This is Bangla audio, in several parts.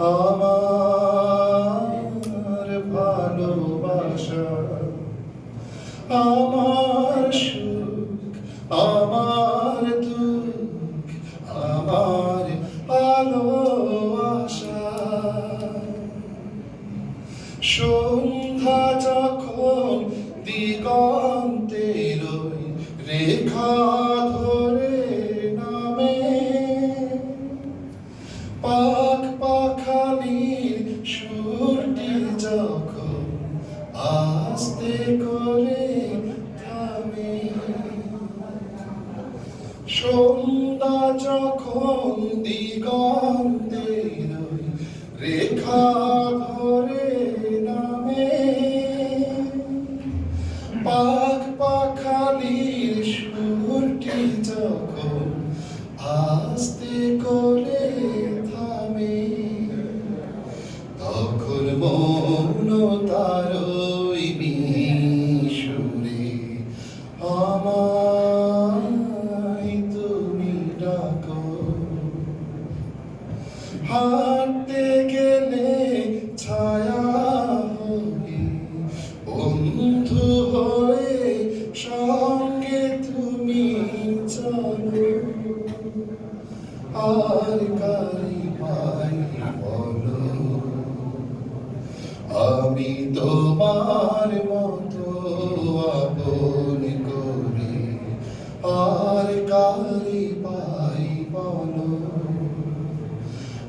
আমার ভালোবাসা আমার সুখ আমার করে থামে সন্ধ্যা যখন দিগন্তের ওই রেখা ধরে নামে পাখ পাখালির সুরটি যখন আস্তে করে থামে, তখন মৌন তার হাঁটতে গেলে ছায়া বন্ধু হয়ে সঙ্গে তুমি চলো। আর কারি পাই বলো, আমি তোমার মতো আপন করে। আর কারি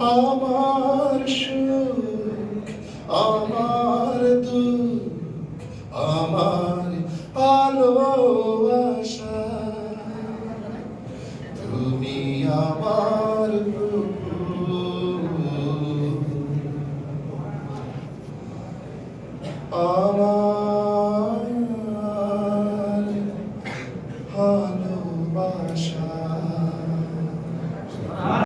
Amarşık, amardık, amar ভালোবাসা তুমি আমার আমার ভালোবাসা